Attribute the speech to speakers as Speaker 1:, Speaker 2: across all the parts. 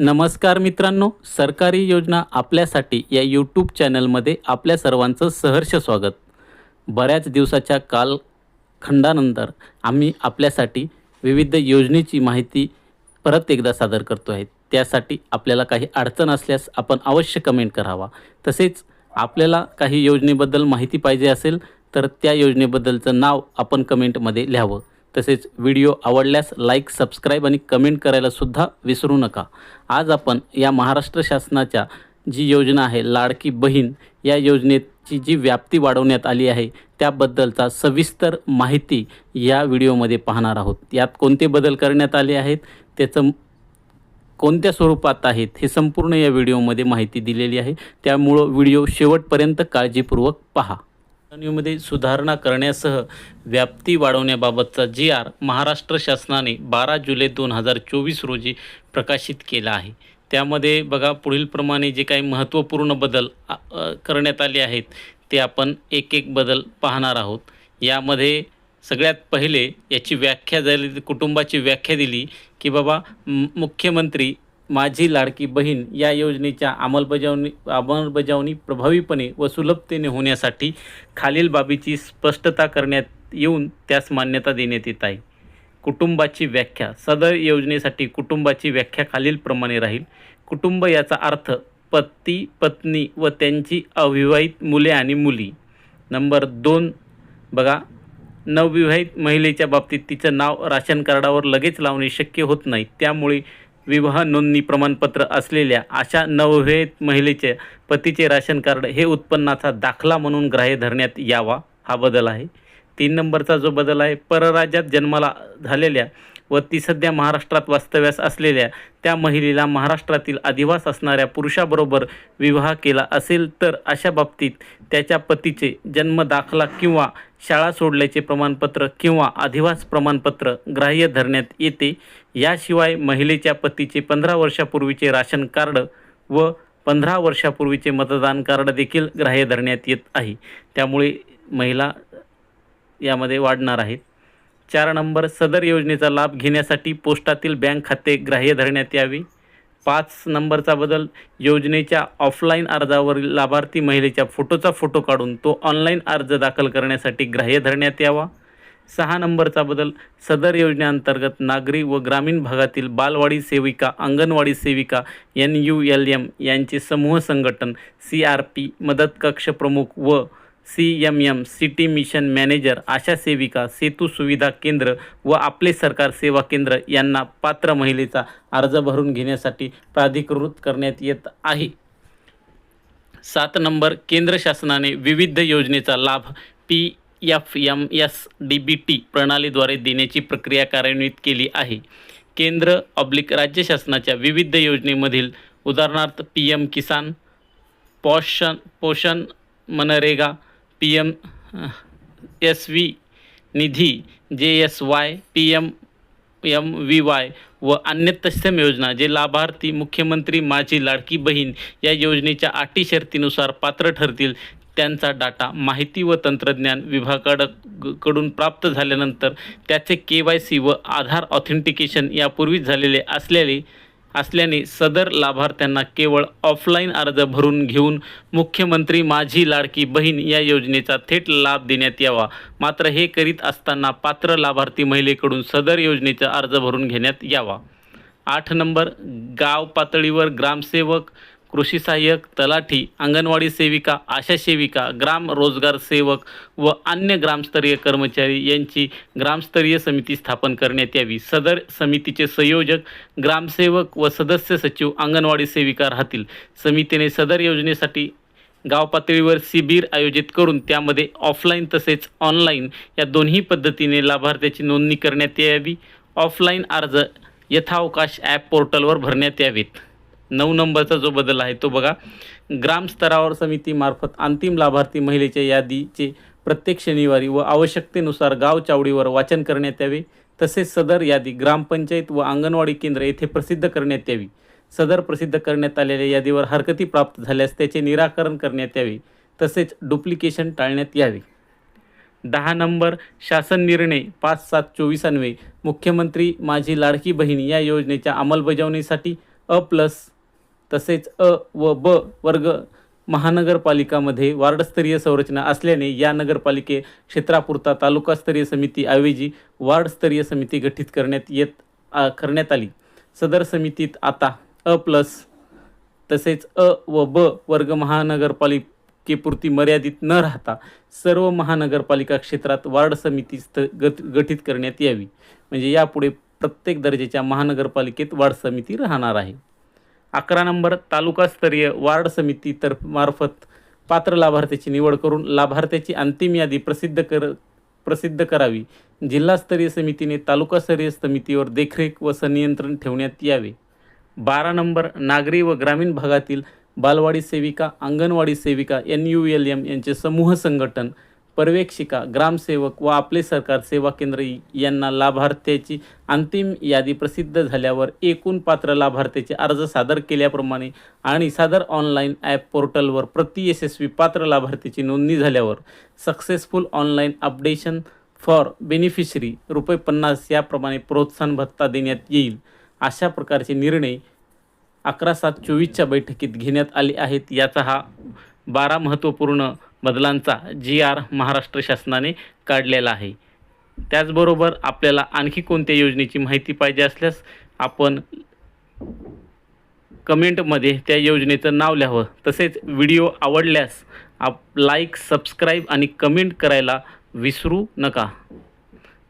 Speaker 1: नमस्कार मित्रांनो सरकारी योजना आपल्यासाठी या यूट्यूब चॅनलमध्ये आपल्या सर्वांचं सहर्ष स्वागत. बऱ्याच दिवसाच्या कालखंडानंतर आम्ही आपल्यासाठी विविध योजनेची माहिती परत एकदा सादर करतो आहे. त्यासाठी आपल्याला काही अडचण असल्यास आपण अवश्य कमेंट करावा. तसेच आपल्याला काही योजनेबद्दल माहिती पाहिजे असेल तर त्या योजनेबद्दलचं नाव आपण कमेंटमध्ये लिहावं. तसेच व्हिडिओ आवडल्यास लाईक सबस्क्राईब आणि कमेंट करायला सुद्धा विसरू नका. आज आपण या महाराष्ट्र शासनाच्या जी योजना आहे लाडकी बहीण या योजनेची जी व्याप्ती वाढवण्यात आली आहे त्याबद्दलचा सविस्तर माहिती या व्हिडिओमध्ये पाहणार आहोत. यात कोणते बदल करण्यात आले आहेत त्याचं कोणत्या स्वरूपात आहेत हे संपूर्ण या व्हिडिओमध्ये माहिती दिलेली आहे. त्यामुळं व्हिडिओ शेवटपर्यंत काळजीपूर्वक पहा. मध्ये सुधारणा करण्यासह व्याप्ती वाढवण्याबाबतचा जी आर महाराष्ट्र शासनाने बारा जुलै दोन हजार चोवीस रोजी प्रकाशित केला आहे. त्यामध्ये बघा पुढीलप्रमाणे जे काही महत्त्वपूर्ण बदल करण्यात आले आहेत ते आपण एक एक बदल पाहणार आहोत. यामध्ये सगळ्यात पहिले याची व्याख्या झाली कुटुंबाची व्याख्या दिली की बाबा मुख्यमंत्री माझी लाडकी बहीण या योजनेच्या अंमलबजावणी अंमलबजावणी प्रभावीपणे व सुलभतेने होण्यासाठी खालील बाबीची स्पष्टता करण्यात येऊन त्यास मान्यता देण्यात येत आहे. कुटुंबाची व्याख्या. सदर योजनेसाठी कुटुंबाची व्याख्या खालीलप्रमाणे राहील. कुटुंब याचा अर्थ पती पत्नी व त्यांची अविवाहित मुले आणि मुली. नंबर दोन बघा नवविवाहित महिलेच्या बाबतीत तिचं नाव राशन कार्डावर लगेच लावणे शक्य होत नाही. त्यामुळे विवाह नोंदणी प्रमाणपत्र असलेल्या अशा नवविवाहित महिलेचे पतीचे राशन कार्ड हे उत्पन्नाचा दाखला म्हणून ग्राह्य धरण्यात यावा हा बदल आहे. तीन नंबरचा जो बदल आहे परराज्यात जन्माला झालेल्या व ती सध्या महाराष्ट्रात वास्तव्यास असलेल्या त्या महिलेला महाराष्ट्रातील अधिवास असणाऱ्या पुरुषाबरोबर विवाह केला असेल तर अशा बाबतीत त्याच्या पतीचे जन्म दाखला किंवा शाळा सोडल्याचे प्रमाणपत्र किंवा अधिवास प्रमाणपत्र ग्राह्य धरण्यात येते. याशिवाय महिलेच्या पतीचे पंधरा वर्षापूर्वीचे राशन कार्ड व पंधरा वर्षापूर्वीचे मतदान कार्ड देखील ग्राह्य धरण्यात येत आहे. त्यामुळे महिला यामध्ये वाढणार आहेत. चार नंबर सदर योजनेचा लाभ घेण्यासाठी पोस्टातील बँक खाते ग्राह्य धरण्यात यावे. पाच नंबरचा बदल योजनेच्या ऑफलाईन अर्जावरील लाभार्थी महिलेच्या फोटोचा फोटो काढून तो ऑनलाईन अर्ज दाखल करण्यासाठी ग्राह्य धरण्यात यावा. सहा नंबरचा बदल सदर योजनेअंतर्गत नागरी व ग्रामीण भागातील बालवाडी सेविका अंगणवाडी सेविका एन यू एल एम यांचे समूह संघटन सी आर पी मदत कक्ष प्रमुख व C M M city mission manager आशा सेविका सेतू सुविधा केंद्र व आपले सरकार सेवा केंद्र यांना पात्र महिलेचा अर्ज भरून घेण्यासाठी प्राधिकृत करण्यात येत आहे. सात नंबर केंद्र शासनाने विविध योजनेचा लाभ P F M S D B T प्रणालीद्वारे देण्याची प्रक्रिया कार्यान्वित केली आहे. केंद्र ऑब्लिक राज्य शासनाच्या विविध योजनेमधील उदाहरणार्थ पी एम किसान पोषण पोषण MNREGA P M S V निधी J S Y P M M V Y व अन्य तत्सम योजना जे लाभार्थी मुख्यमंत्री माझी लाडकी बहीण या योजनेच्या अटी शर्तीनुसार पात्र ठरतील त्यांचा डाटा माहिती व तंत्रज्ञान विभागाडकडून प्राप्त झाल्यानंतर त्याचे के वाय सी व आधार ऑथेंटिकेशन यापूर्वीच झालेले असलेले असल्याने सदर लाभार्थ्यांना केवळ ऑफलाईन अर्ज भरून घेऊन मुख्यमंत्री माझी लाडकी बहीण या योजनेचा थेट लाभ देण्यात यावा. मात्र हे करीत असताना पात्र लाभार्थी महिलेकडून सदर योजनेचा अर्ज भरून घेण्यात यावा. आठ नंबर गाव पातळीवर ग्रामसेवक कृषी सहाय्यक तलाठी अंगणवाडी सेविका आशा सेविका ग्राम रोजगार सेवक व अन्य ग्रामस्तरीय कर्मचारी यांची ग्रामस्तरीय समिती स्थापन करण्यात यावी. सदर समितीचे संयोजक ग्रामसेवक व सदस्य सचिव अंगणवाडी सेविका राहतील. समितीने सदर योजनेसाठी गाव पातळीवर शिबिर आयोजित करून त्यामध्ये ऑफलाईन तसेच ऑनलाईन या दोन्ही पद्धतीने लाभार्थ्याची नोंदणी करण्यात यावी. ऑफलाईन अर्ज यथावकाश ॲप पोर्टलवर भरण्यात यावेत. नऊ नंबरचा जो बदल आहे तो बघा. ग्रामस्तरावर समितीमार्फत अंतिम लाभार्थी महिलेच्या यादीचे प्रत्येक शनिवारी व आवश्यकतेनुसार गाव चावडीवर वाचन करण्यात यावे. तसेच सदर यादी ग्रामपंचायत व अंगणवाडी केंद्र येथे प्रसिद्ध करण्यात यावी. सदर प्रसिद्ध करण्यात आलेल्या यादीवर हरकती प्राप्त झाल्यास त्याचे निराकरण करण्यात यावे. तसेच डुप्लिकेशन टाळण्यात यावे. दहा नंबर शासन निर्णय पाच सात चोवीस मुख्यमंत्री माझी लाडकी बहीण या योजनेच्या अंमलबजावणीसाठी अ प्लस तसेच अ व ब वर्ग महानगरपालिकामध्ये वार्डस्तरीय संरचना असल्याने या नगरपालिके क्षेत्रापुरता तालुकास्तरीय समितीऐवजी वार्डस्तरीय समिती गठीत करण्यात येत करण्यात आली. सदर समितीत आता अ प्लस तसेच अ व ब वर्ग महानगरपालिकेपुरती मर्यादित न राहता सर्व महानगरपालिका क्षेत्रात वार्ड समिती स्त गत गठीत करण्यात यावी. म्हणजे यापुढे प्रत्येक दर्जाच्या महानगरपालिकेत वार्ड समिती राहणार आहे. अकरा नंबर तालुकास्तरीय वार्ड समिती तर्फ मार्फत पात्र लाभार्थ्याची निवड करून लाभार्थ्याची अंतिम यादी प्रसिद्ध कर प्रसिद्ध करावी. जिल्हास्तरीय समितीने तालुकास्तरीय समितीवर देखरेख व संनियंत्रण ठेवण्यात यावे. बारा नंबर नागरी व ग्रामीण भागातील बालवाडी सेविका अंगणवाडी सेविका एन यू एल एम यांचे समूह संघटन पर्यवेक्षिका ग्रामसेवक व आपले सरकार सेवा केंद्र यांना लाभार्थ्याची अंतिम यादी प्रसिद्ध झाल्यावर एकूण पात्र लाभार्थ्याचे अर्ज सादर केल्याप्रमाणे आणि सादर ऑनलाईन ॲप पोर्टलवर प्रति यशस्वी पात्र लाभार्थीची नोंदणी झाल्यावर successful online updation for beneficiary रुपये पन्नास याप्रमाणे प्रोत्साहन भत्ता देण्यात येईल अशा प्रकारचे निर्णय अकरा सात चोवीसच्या बैठकीत घेण्यात आले आहेत. याचा हा बारा महत्त्वपूर्ण बदलांचा जी आर महाराष्ट्र शासनाने काढलेला आहे. त्याचबरोबर आपल्याला आणखी कोणत्या योजनेची माहिती पाहिजे असल्यास आपण कमेंटमध्ये त्या योजनेचं नाव लिहावं. तसेच व्हिडिओ आवडल्यास आप लाईक सबस्क्राईब आणि कमेंट करायला विसरू नका.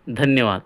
Speaker 1: धन्यवाद.